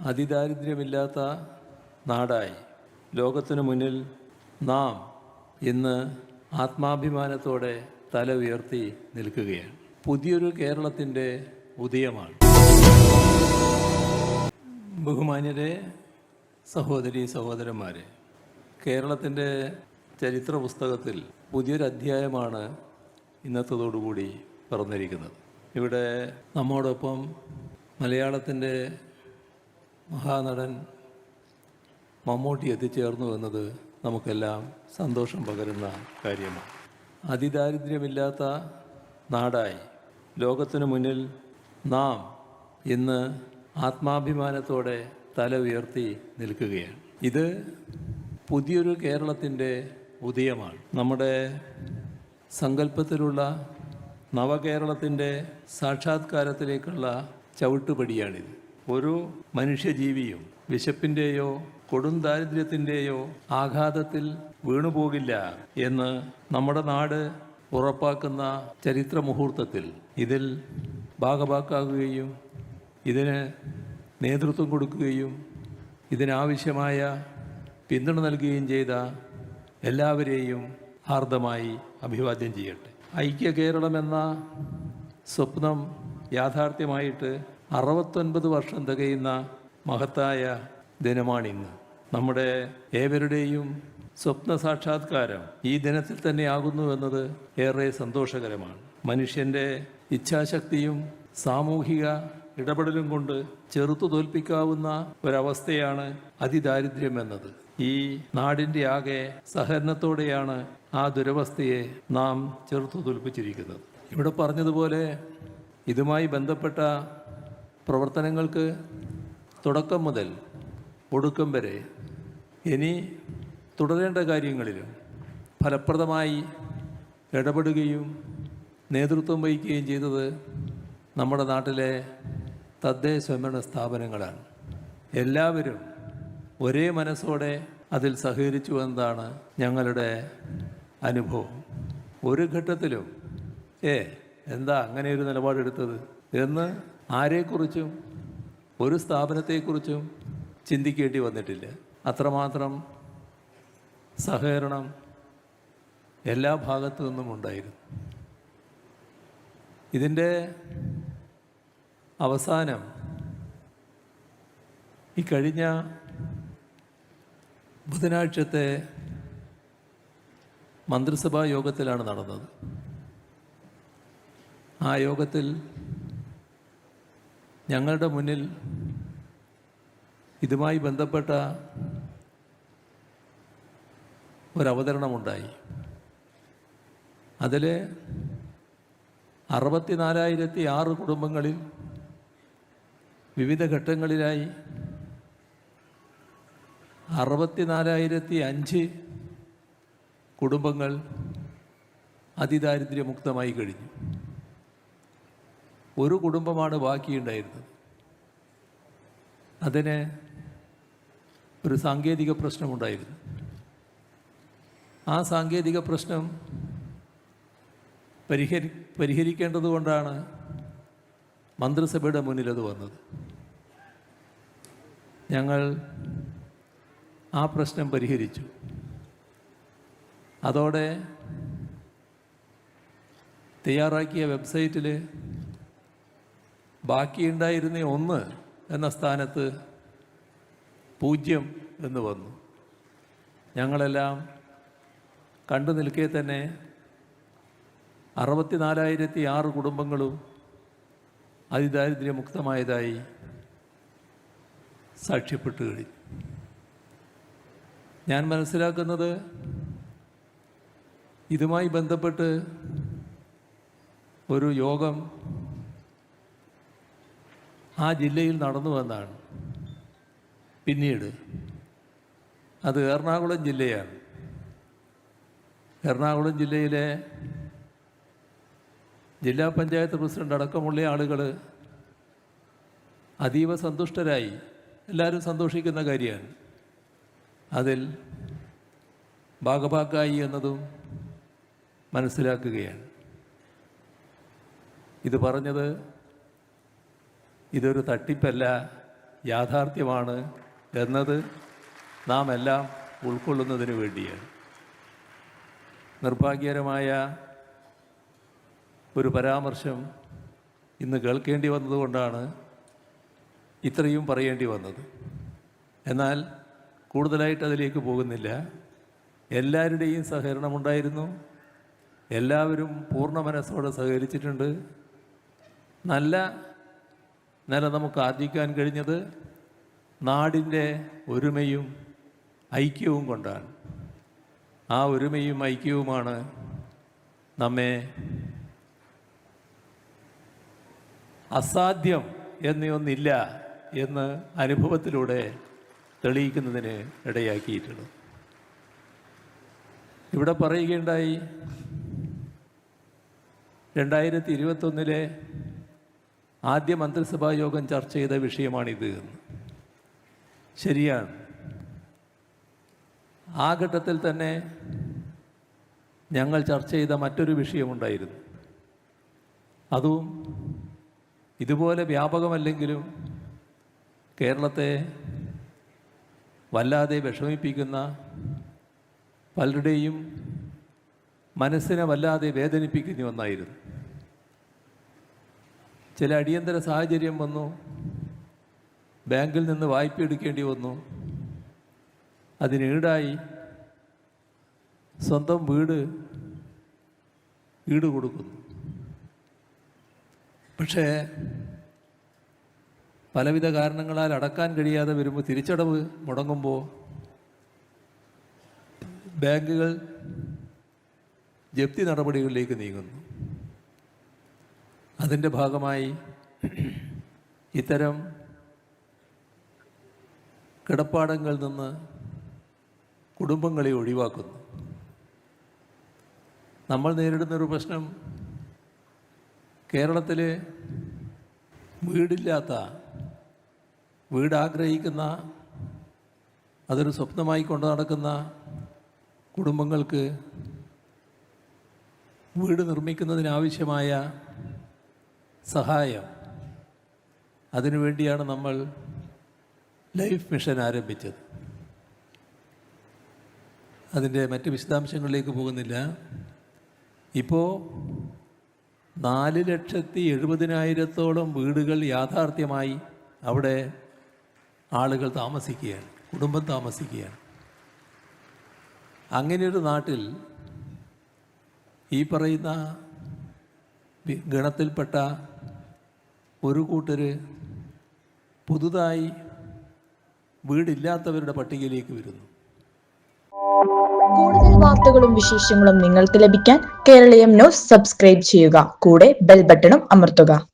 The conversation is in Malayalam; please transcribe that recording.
അതിദാരിദ്ര്യമില്ലാത്ത നാടായി. ലോകത്തിനു മുന്നിൽ നാം ഇന്ന് ആത്മാഭിമാനത്തോടെ തല ഉയർത്തി നിൽക്കുകയാണ്. പുതിയൊരു കേരളത്തിന്റെ ഉദയമാണ്. ബഹുമാന്യരെ സഹോദരി സഹോദരന്മാരെ കേരളത്തിന്റെ ചരിത്ര പുസ്തകത്തിൽ പുതിയൊരു അധ്യായമാണ് ഇന്നത്തതോടുകൂടി പറഞ്ഞിരിക്കുന്നത് ഇവിടെ നമ്മോടൊപ്പം മലയാളത്തിന്റെ മഹാനടൻ മമ്മൂട്ടി എത്തിച്ചേർന്നു എന്നത് നമുക്കെല്ലാം സന്തോഷം പകരുന്ന കാര്യമാണ്. അതിദാരിദ്ര്യമില്ലാത്ത നാടായി. ലോകത്തിനു മുന്നിൽ നാം ഇന്ന് ആത്മാഭിമാനത്തോടെ തല ഉയർത്തി നിൽക്കുകയാണ്. ഇത് പുതിയൊരു കേരളത്തിന്റെ ഉദയമാണ്. നമ്മുടെ സങ്കല്പത്തിലുള്ള നവകേരളത്തിന്റെ സാക്ഷാത്കാരത്തിലേക്കുള്ള ചവിട്ടുപടിയാണിത്. ഒരു മനുഷ്യജീവിയും വിശപ്പിന്റെയോ കൊടും ദാരിദ്ര്യത്തിന്റെയോ ആഘാതത്തിൽ വീണുപോകില്ല എന്ന് നമ്മുടെ നാട് ഉറപ്പാക്കുന്ന ചരിത്ര മുഹൂർത്തത്തിൽ ഇതിൽ ഭാഗഭാക്കാകുകയും ഇതിന് നേതൃത്വം കൊടുക്കുകയും ഇതിനാവശ്യമായ പിന്തുണ നൽകുകയും ചെയ്ത എല്ലാവരെയും ഹാർദമായി അഭിവാദ്യം ചെയ്യട്ടെ. ഐക്യ കേരളം എന്ന സ്വപ്നം യാഥാർത്ഥ്യമായിട്ട് അറുപത്തൊൻപത് വർഷം തികയുന്ന മഹത്തായ ദിനമാണിന്ന്. നമ്മുടെ ഏവരുടെയും സ്വപ്ന സാക്ഷാത്കാരം ഈ ദിനത്തിൽ തന്നെ ആകുന്നു എന്നത് ഏറെ സന്തോഷകരമാണ്. മനുഷ്യന്റെ ഇച്ഛാശക്തിയും സാമൂഹിക ഇടപെടലും കൊണ്ട് ചെറുത്തു തോൽപ്പിക്കാവുന്ന ഒരവസ്ഥയാണ് അതിദാരിദ്ര്യം എന്നത്. ഈ നാടിന്റെ ആകെ സഹകരണത്തോടെയാണ് ആ ദുരവസ്ഥയെ നാം ചെറുത്തു തോൽപ്പിച്ചിരിക്കുന്നത്. ഇവിടെ പറഞ്ഞതുപോലെ ഇതുമായി ബന്ധപ്പെട്ട പ്രവർത്തനങ്ങൾക്ക് തുടക്കം മുതൽ ഒടുക്കം വരെ ഇനി തുടരേണ്ട കാര്യങ്ങളിലും ഫലപ്രദമായി ഇടപെടുകയും നേതൃത്വം വഹിക്കുകയും ചെയ്തത് നമ്മുടെ നാട്ടിലെ തദ്ദേശ സ്വയംഭരണ സ്ഥാപനങ്ങളാണ്. എല്ലാവരും ഒരേ മനസ്സോടെ അതിൽ സഹകരിച്ചു എന്നതാണ് ഞങ്ങളുടെ അനുഭവം. ഒരു ഘട്ടത്തിലും ഏ എന്താ അങ്ങനെ ഒരു നിലപാടെടുത്തത്? എന്ന് ആരെക്കുറിച്ചും ഒരു സ്ഥാപനത്തെക്കുറിച്ചും ചിന്തിക്കേണ്ടി വന്നിട്ടില്ല. അത്രമാത്രം സഹകരണം എല്ലാ ഭാഗത്തു നിന്നും ഉണ്ടായിരുന്നു. ഇതിന്റെ അവസാനം ഈ കഴിഞ്ഞ ബുധനാഴ്ചത്തെ മന്ത്രിസഭാ യോഗത്തിലാണ് നടന്നത്. ആ യോഗത്തിൽ ഞങ്ങളുടെ മുന്നിൽ ഇതുമായി ബന്ധപ്പെട്ട ഒരവതരണമുണ്ടായി. അതിൽ അറുപത്തിനാലായിരത്തി ആറ് കുടുംബങ്ങളിൽ വിവിധ ഘട്ടങ്ങളിലായി അറുപത്തിനാലായിരത്തി അഞ്ച് കുടുംബങ്ങൾ അതിദാരിദ്ര്യമുക്തമായി കഴിഞ്ഞു. ഒരു കുടുംബമാണ് ബാക്കിയുണ്ടായിരുന്നത്. അതിന് ഒരു സാങ്കേതിക പ്രശ്നമുണ്ടായിരുന്നു. ആ സാങ്കേതിക പ്രശ്നം പരിഹരി പരിഹരിക്കേണ്ടതുകൊണ്ടാണ് മന്ത്രിസഭയുടെ മുന്നിൽ അത് വന്നത്. ഞങ്ങൾ ആ പ്രശ്നം പരിഹരിച്ചു. അതോടെ തയ്യാറാക്കിയ വെബ്സൈറ്റിൽ ബാക്കിയുണ്ടായിരുന്ന ഒന്ന് എന്ന സ്ഥാനത്ത് പൂജ്യം എന്ന് വന്നു. ഞങ്ങളെല്ലാം കണ്ടു നിൽക്കെ തന്നെ അറുപത്തിനാലായിരത്തി ആറ് കുടുംബങ്ങളും അതിദാരിദ്ര്യമുക്തമായതായി സാക്ഷ്യപ്പെട്ടു കഴിഞ്ഞു. ഞാൻ മനസ്സിലാക്കുന്നത് ഇതുമായി ബന്ധപ്പെട്ട് ഒരു യോഗം ആ ജില്ലയിൽ നടന്നു വന്നാണ്. പിന്നീട് അത് എറണാകുളം ജില്ലയാണ്. എറണാകുളം ജില്ലയിലെ ജില്ലാ പഞ്ചായത്ത് പ്രസിഡന്റ് അടക്കമുള്ള ആളുകൾ അതീവ സന്തുഷ്ടരായി. എല്ലാവരും സന്തോഷിക്കുന്ന കാര്യമാണ്. അതിൽ ഭാഗഭാക്കായി എന്നതും മനസ്സിലാക്കുകയാണ്. ഇത് പറഞ്ഞത് ഇതൊരു തട്ടിപ്പല്ല യാഥാർത്ഥ്യമാണ് എന്നത് നാം എല്ലാം ഉൾക്കൊള്ളുന്നതിന് വേണ്ടിയാണ്. നിർഭാഗ്യകരമായ ഒരു പരാമർശം ഇന്ന് കേൾക്കേണ്ടി വന്നതുകൊണ്ടാണ് ഇത്രയും പറയേണ്ടി വന്നത്. എന്നാൽ കൂടുതലായിട്ട് അതിലേക്ക് പോകുന്നില്ല. എല്ലാവരുടെയും സഹകരണമുണ്ടായിരുന്നു. എല്ലാവരും പൂർണ മനസ്സോടെ സഹകരിച്ചിട്ടുണ്ട്. നല്ല നില നമുക്ക് ആർജിക്കാൻ കഴിഞ്ഞത് നാടിന്റെ ഒരുമയും ഐക്യവും കൊണ്ടാണ്. ആ ഒരുമയും ഐക്യവുമാണ് നമ്മെ അസാധ്യം എന്നൊന്നില്ല എന്ന് അനുഭവത്തിലൂടെ തെളിയിക്കുന്നതിന് ഇടയാക്കിയിട്ടുള്ളത് ഇവിടെ പറയുകയുണ്ടായി രണ്ടായിരത്തി ഇരുപത്തൊന്നിലെ ആദ്യ മന്ത്രിസഭാ യോഗം ചർച്ച ചെയ്ത വിഷയമാണിത് എന്ന്. ശരിയാണ്. ആ ഘട്ടത്തിൽ തന്നെ ഞങ്ങൾ ചർച്ച ചെയ്ത മറ്റൊരു വിഷയമുണ്ടായിരുന്നു. അതും ഇതുപോലെ വ്യാപകമല്ലെങ്കിലും കേരളത്തെ വല്ലാതെ വിഷമിപ്പിക്കുന്ന പലരുടെയും മനസ്സിനെ വല്ലാതെ വേദനിപ്പിക്കുന്ന ഒന്നായിരുന്നു. ചില അടിയന്തര സാഹചര്യം വന്നു. ബാങ്കിൽ നിന്ന് വായ്പ എടുക്കേണ്ടി വന്നു. അതിനീടായി സ്വന്തം വീട് ഈട് കൊടുക്കുന്നു. പക്ഷേ പലവിധ കാരണങ്ങളാൽ അടക്കാൻ കഴിയാതെ വരുമ്പോൾ തിരിച്ചടവ് മുടങ്ങുമ്പോൾ ബാങ്കുകൾ ജപ്തി നടപടികളിലേക്ക് നീങ്ങുന്നു. അതിന്റെ ഭാഗമായി ഇത്തരം കിടപ്പാടങ്ങളിൽ നിന്ന് കുടുംബങ്ങളെ ഒഴിവാക്കുന്നു. നമ്മൾ നേരിടുന്നൊരു പ്രശ്നം കേരളത്തിൽ വീടില്ലാത്ത വീട് ആഗ്രഹിക്കുന്ന അതൊരു സ്വപ്നമായി കൊണ്ട് നടക്കുന്ന കുടുംബങ്ങൾക്ക് വീട് നിർമ്മിക്കുന്നതിനാവശ്യമായ സഹായം. അതിനുവേണ്ടിയാണ് നമ്മൾ ലൈഫ് മിഷൻ ആരംഭിച്ചത്. അതിന്റെ മറ്റ് വിശദാംശങ്ങളിലേക്ക് പോകുന്നില്ല. ഇപ്പോൾ നാല് ലക്ഷത്തി എഴുപതിനായിരത്തോളം വീടുകൾ യാഥാർത്ഥ്യമായി അവിടെ ആളുകൾ താമസിക്കുകയാണ് കുടുംബം താമസിക്കുകയാണ്. അങ്ങനെയൊരു നാട്ടിൽ ഈ പറയുന്ന ഗണത്തിൽപ്പെട്ട ഒരു കൂട്ടർ പുതുതായി വീടില്ലാത്തവരുടെ പട്ടികയിലേക്ക് വരുന്നു. കൂടുതൽ വാർത്തകളും വിശേഷങ്ങളും നിങ്ങൾക്ക് ലഭിക്കാൻ കേരളീയം ന്യൂസ് സബ്സ്ക്രൈബ് ചെയ്യുക. കൂടെ ബെൽ ബട്ടണും അമർത്തുക.